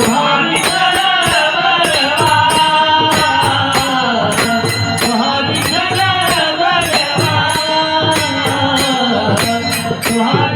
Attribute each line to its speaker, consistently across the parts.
Speaker 1: Oh, Wow.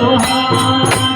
Speaker 1: 啊。